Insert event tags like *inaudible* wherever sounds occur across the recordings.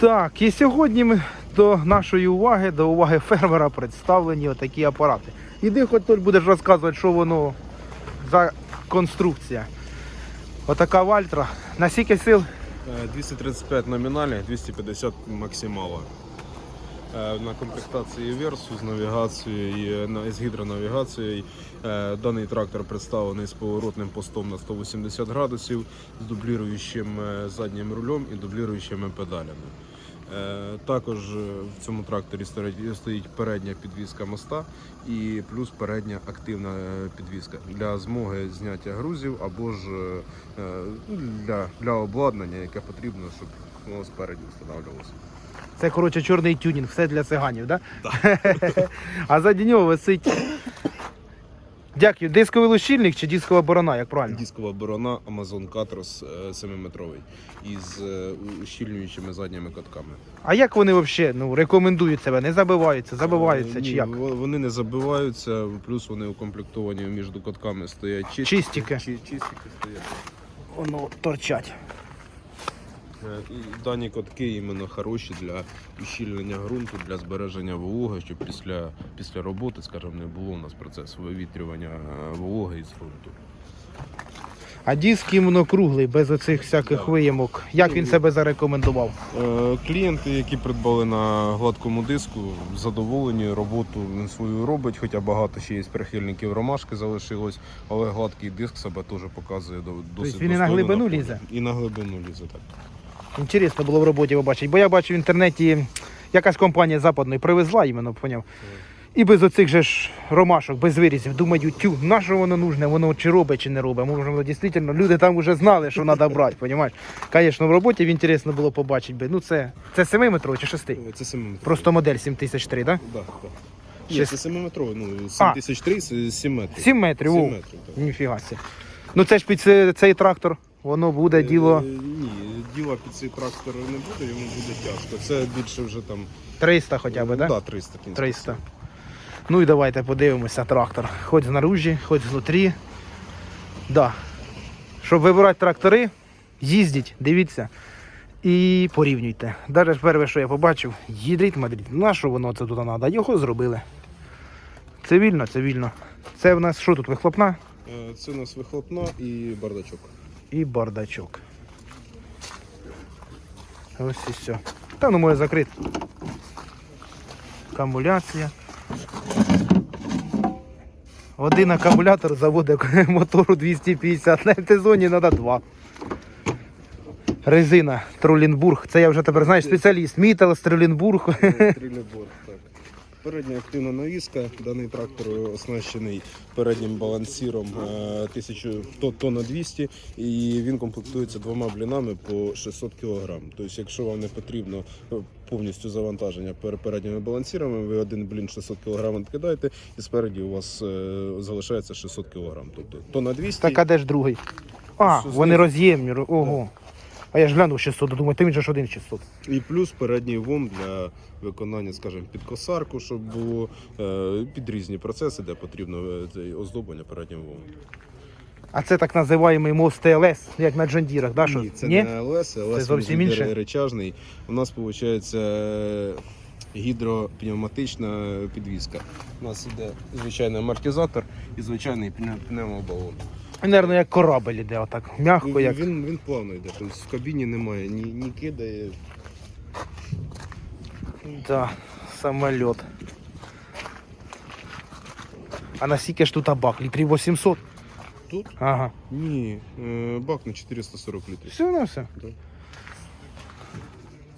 Так, і сьогодні ми до нашої уваги, до уваги фермера представлені отакі апарати. Іди хоч тут будеш розказувати, що воно за конструкція. Отака вальтра. На скільки сил? Е, 235 номінальних, 250 максимала. Е, На комплектації Versus з навігацією, і з гідронавігацією. Е, Даний трактор представлений з поворотним постом на 180 градусів, з дубліруючим е, заднім рулем і дубліруючими педалями. Е, Також е, в цьому тракторі стоїть- передня підвізка моста і плюс передня активна е, підвізка для змоги зняття грузів або ж е, для, для обладнання, яке потрібно, щоб воно спереді встановлювалося. Це коротше чорний тюнінг, все для циганів, да? *laughs* а заді нього висить. Дякую. Дисковий лущильник чи дискова борона, як правильно? Дискова борона Amazon Catros 7-метровий із е, ущільнюючими задніми катками. А як вони взагалі ну, рекомендують себе? Не забиваються, забиваються Е, чи ні, як? во- Вони не забиваються, плюс вони укомплектовані між катками стоять чистики. Чистики. Чи- чистики стоять. Воно торчать. Е, І дані котки іменно хороші для ущільнення ґрунту, для збереження вологи, щоб після, після роботи, скажімо, не було у нас процесу вивітрювання е, вологи із ґрунту. А диск іменно круглий, без оцих всяких Да. виямок. Як він себе зарекомендував? Е, Клієнти, які придбали на гладкому диску, задоволені, роботу він свою робить, хоча багато ще є прихильників ромашки залишилось, але гладкий диск себе теж показує до- досить він і на глибину лізе? І на глибину лізе, так. Інтересно було в роботі побачити, бо я бачу в інтернеті, якась компанія западної привезла іменно, поняв. І без оцих же ж ромашок, без вирізів. Думаю, тю, на що воно нужне, воно чи робить, чи не робить. Може, воно дійсно, люди там вже знали, що треба брати, розумієш? Звісно, в роботі інтересно було побачити. би. Ну, це, це 7 метров чи 6? Е, Це 7 Просто модель 7003, так? Да, да. Ні, Шесть- це 7 метровий, ну А. 7003, це 7 метрів. 7 метрів, 7 о, метрів, так. ніфіга себе. Ну це ж під це- цей трактор, воно буде діло Е, Ні, діла під цей трактор не буде, йому буде тяжко. Це більше вже там 300 хоча б, ну, так? да, 300 кінських 300. Ну і давайте подивимося трактор. Хоч знаружі, хоч знутрі. Да. Щоб вибирати трактори, їздіть, дивіться і порівнюйте. Навіть перше, що я побачив, гідрит Мадрид. На що воно це тут треба? Його зробили. Цивільно, цивільно. Це в нас що тут? Вихлопна Е, Це у нас вихлопна і бардачок. і бардачок. Ось і все. Та ну може закрити. Акумуляція. Один акумулятор заводить *laughs* мотору 250. На МТ-зоні треба два. Резина Тролінбург. Це я вже тепер знаєш спеціаліст. Мітал Тролінбург. Трилебор, так. Передня активна навіска. Даний трактор оснащений переднім балансіром е, 1000 то- тонна 200 і він комплектується двома блінами по 600 кг. Тобто, якщо вам не потрібно е, повністю завантаження пер- передніми балансірами, ви один блін 600 кг відкидаєте і спереді у вас е, залишається 600 кг. Тобто тонна 200 Так, а де ж другий? А, вони роз'ємні. ро- Ого. А я ж глянув 600, думаю, ти же ж один 600. І плюс передній вом для виконання, скажімо, під косарку, щоб було е, під різні процеси, де потрібно е, це оздоблення переднього вому. А це так називаємий мост ТЛС, як на Джондірах, да? що? Ні, це не ЛС, ЛС зовсім інше? речажний. У нас виходить гідропневматична підвізка. У нас іде звичайний амортизатор і звичайний пне- пневмобалон. Наверно, як корабль іде, отак. Мягко, як. Він, він плавно йде, тобто в кабіні немає ні, ні кидає. Да, самоліт. А наскільки ж тут бак? Літрів 800? Тут? Ага. Ні, е, бак на 440 літрів. Все на все.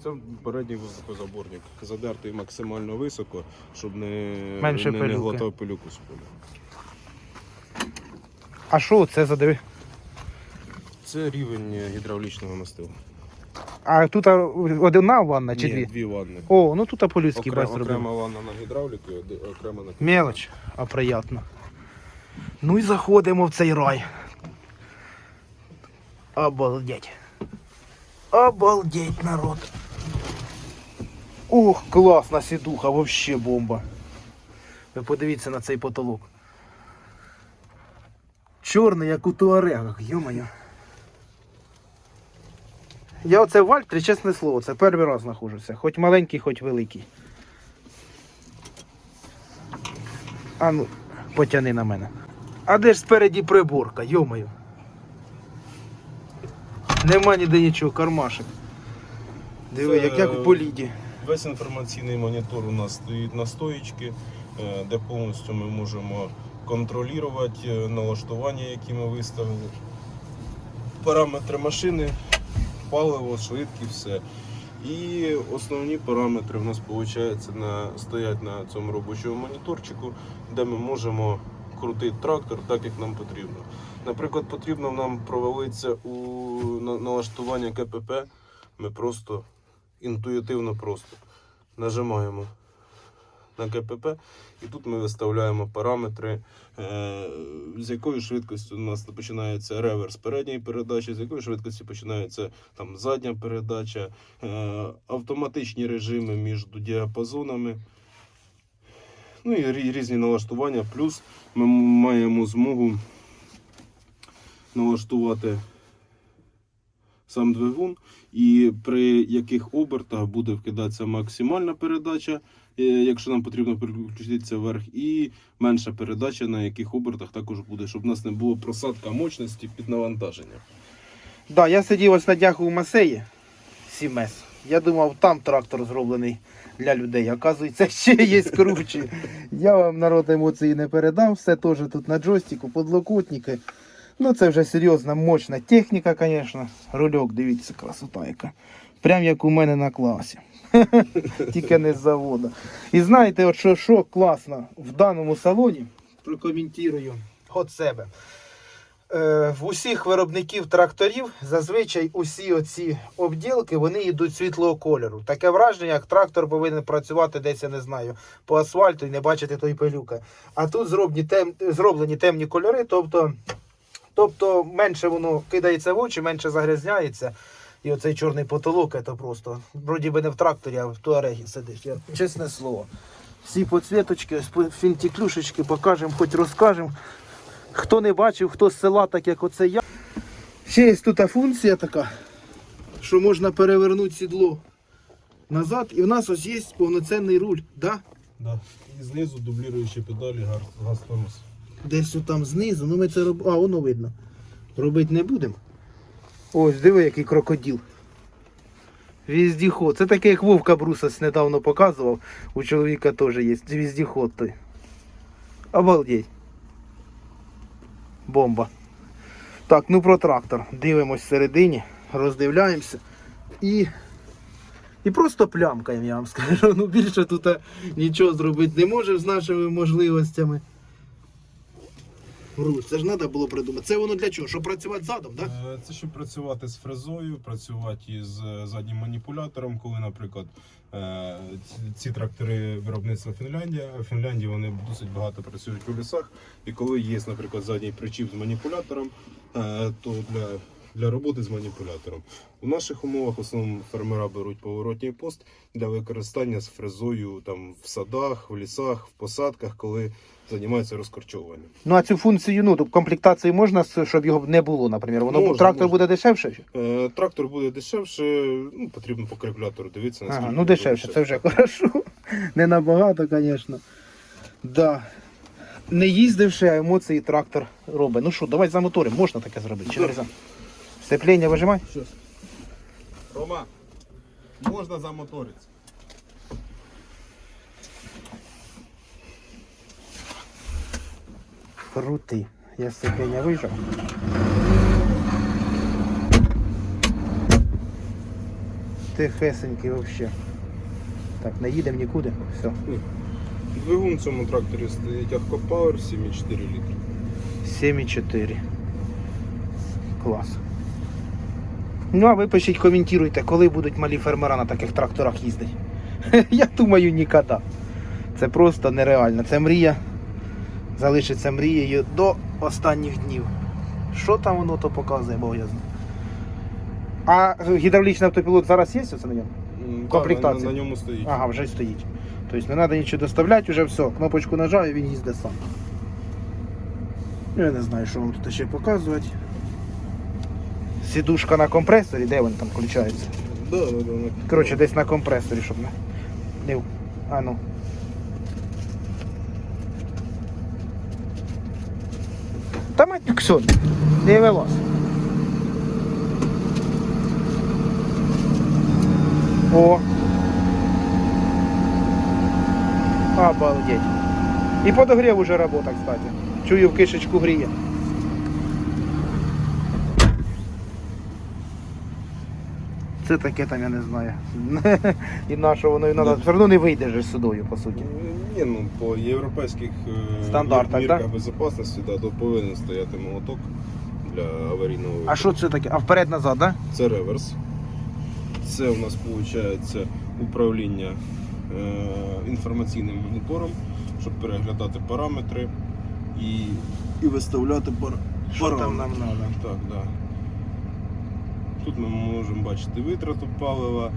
Це передній воздухозаборник, задертий максимально високо, щоб не, Менше не, не пилюки. глотав пилюку з поля. А що це за диви? Це рівень гідравлічного мастила. А тут одна ванна чи Ні, дві? дві ванни. О, ну тут по-людськи Окрем, бать окрема ванна на гідравліку, окрема на Мелоч, а приємно. Ну і заходимо в цей рай. Обалдеть. Обалдеть, народ. Ух, класна сідуха, вообще бомба. Ви подивіться на цей потолок. Чорний, як у туарегах, йо-моє. Я оце в Вальтрі, чесне слово, це перший раз знаходжуся. Хоч маленький, хоч великий. А ну, потяни на мене. А де ж спереді приборка, йомаю. Нема ніде нічого, кармашек. Диви, як, як в боліді. Весь інформаційний монітор у нас стоїть на стоїчці, е, де повністю ми можемо контролювати е, налаштування, які ми виставили, параметри машини, паливо, швидкість, все. І основні параметри в нас виходить, на, стоять на цьому робочому моніторчику, де ми можемо крутити трактор так, як нам потрібно. Наприклад, потрібно нам провалитися у налаштування КПП. Ми просто інтуїтивно просто нажимаємо на КПП, і тут ми виставляємо параметри, е, з якою швидкістю у нас починається реверс передньої передачі, з якої швидкості починається там задня передача, е, автоматичні режими між діапазонами. Ну і різні налаштування. Плюс ми маємо змогу налаштувати сам двигун, і при яких обертах буде вкидатися максимальна передача, е, якщо нам потрібно переключитися вверх, і менша передача, на яких обертах також буде, щоб у нас не було просадка мощності під навантаження. Да, я сидів ось на днях у Масеї 7С. Я думав, там трактор зроблений для людей. Оказується, *laughs* ще є круче. Я вам народ емоції не передам. Все теж тут на джойстику, подлокотники. Ну це вже серйозна, мощна техніка, звісно. Рульок, дивіться, красота яка. Прям як у мене на класі. *laughs* Тільки не з заводу. І знаєте, от що, що класно в даному салоні, прокоментую від себе. Е, в усіх виробників тракторів зазвичай усі оці обділки вони йдуть світлого кольору. Таке враження, як трактор повинен працювати десь, я не знаю, по асфальту і не бачити той пилюка. А тут зроблені, тем, зроблені темні кольори, тобто, тобто менше воно кидається в очі, менше загрязняється. І оцей чорний потолок, це просто. Вроді би не в тракторі, а в туарегі сидиш. Я, чесне слово. Всі поцвіточки, фінтіклюшечки покажемо, хоч розкажемо. Хто не бачив, хто з села, так як оце я. Ще є тут функція така, що можна перевернути сідло назад, і в нас ось є повноцінний руль. Да? Да. І знизу дублюючі педалі газ тормоз. Десь там знизу, ну ми це роб... А, воно видно. Робити не будемо. Ось, диви, який крокодил. Віздіход. Це таке, як Вовка Брусос недавно показував. У чоловіка теж є. Віздіход той. Обалдеть. Бомба. Так, ну про трактор. Дивимось всередині, роздивляємося. І. І просто плямкаємо, я вам скажу. Ну більше тут е, нічого зробити не можемо з нашими можливостями. Руль, це ж треба було придумати. Це воно для чого? Щоб працювати задом, так? Е, Це щоб працювати з фрезою, працювати із е, заднім маніпулятором, коли, наприклад, е, ці- трактори виробництва Фінляндія. В Фінляндії вони досить багато працюють у лісах. І коли є, наприклад, задній причіп з маніпулятором, то для, для роботи з маніпулятором. У наших умовах в основному фермера беруть поворотній пост для використання з фрезою там, в садах, в лісах, в посадках, коли займаються розкорчовуванням. Ну а цю функцію, ну, тобто комплектації можна, щоб його не було, наприклад. Воно Можна, трактор можна. буде дешевше? Е, Трактор буде дешевше, ну, потрібно по калькулятору дивитися. Ага, ну буде дешевше, це вже *laughs* хорошо. Не набагато, звісно. Да. Не їздивши, а емоції трактор робить. Ну що, давай замоторимо, можна таке зробити? Чи Да. Нельзя? Сцеплення вижимай? Рома, можна замоторитися. Крутий. Я сцеплення вижав. Тихесенький взагалі. Так, не їдемо нікуди. Все. Двигун в цьому тракторі стоїть Power 7,4 літри. 7,4. Клас. Ну, а ви пишіть, коментуйте, коли будуть малі фермера на таких тракторах їздити. *laughs* Я думаю, ніколи. Це просто нереально. Це мрія. Залишиться мрією до останніх днів. Що там воно то показує, бо я знаю. А гідравлічний автопілот зараз є оце на ньому? Комплектація. На, на ньому стоїть. Ага, вже стоїть. Тобто не треба нічого доставляти, вже все. Кнопочку нажав і він їздить сам. Я не знаю, що вам тут ще показувати. Сідушка на компресорі, де він там включається? Да, да, да. Коротше, десь на компресорі, щоб не. не... в- А ну. Та мать Ксюн, не вилазь. О. Обалдеть. І подогрів уже робота, кстати. Чую в кишечку гріє. Це таке там я не знаю. *laughs* І на що воно і надо. Все одно не вийде же судою, по суті. Ні, ну по європейських е, Стандартах, мірках так? безпечності, да, то повинен стояти молоток для аварійного А що це таке? А вперед-назад, так? Да? Це реверс. Це у нас виходить управління е, інформаційним монітором, щоб переглядати параметри і, і виставляти пар... Що там нам треба? Так, да. Тут ми можемо бачити витрату палива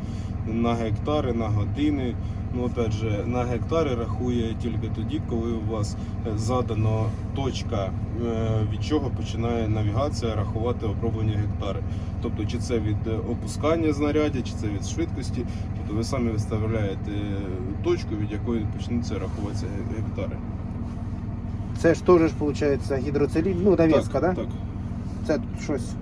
на гектари, на години. Ну, опять же, на гектари рахує тільки тоді, коли у вас е, задано точка, е, від чого починає навігація рахувати оброблені гектари. Тобто, чи це від е, опускання знаряддя, чи це від швидкості. Тобто ви самі виставляєте точку, від якої почнуться рахуватися гектари. Це ж теж, виходить, гідроцилін, ну, навіска, так? так. Це щось.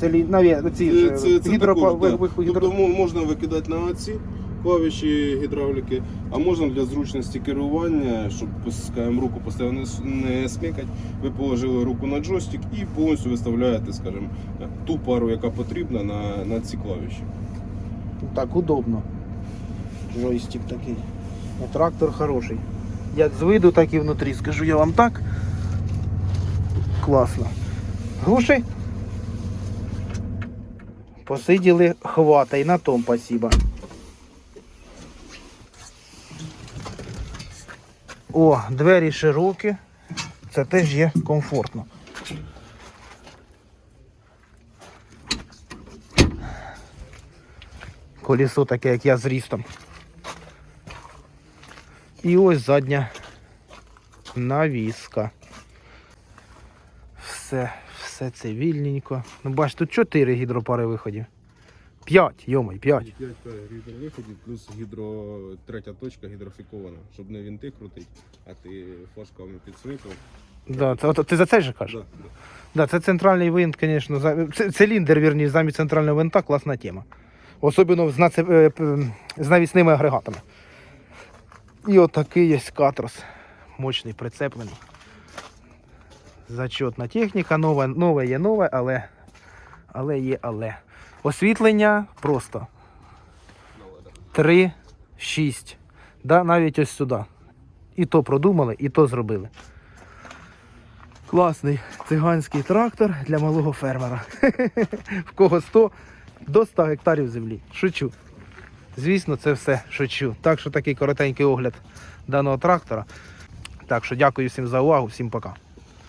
Це лі... ці Це, це, це гідро... також, да. гідро- Тобто можна викидати на оці клавіші гідравліки, а можна для зручності керування, щоб скажімо, руку постійно не, с- не смикати, ви положили руку на джойстик і повністю виставляєте, скажімо, ту пару, яка потрібна на, на ці клавіші. Так удобно. Джойстик такий. Ну, трактор хороший. Як з виду, так і внутрі. Скажу я вам так. Класно. Глуши. Посиділи, хвата і на том спасибо. О, двері широкі. Це теж є комфортно. Колесо таке, як я з рістом. І ось задня навіска. Все, все цивільненько. Ну бач, тут 4 гідропари виходів. 5, йомай, 5. 5 гідровиходів плюс гідро, третя точка гідрофікована, щоб не вінти крутить, а ти флажками підсвикав. Да, це, от, ти за це же кажеш? Да, да. Да, це центральний винт, звісно, за- циліндр, вірніше, замість центрального винта класна тема. Особливо з, наце- з навісними агрегатами. І отакий є катрос. Мощний прицеплений. Зачетна техніка, нове, нове є нове, але, але є але. Освітлення просто 3, 6. Да, навіть ось сюди. І то продумали, і то зробили. Класний циганський трактор для малого фермера. *laughs* В кого 100 до 100 гектарів землі. Шучу. Звісно, це все шучу. Так що такий коротенький огляд даного трактора. Так що дякую всім за увагу, всім пока.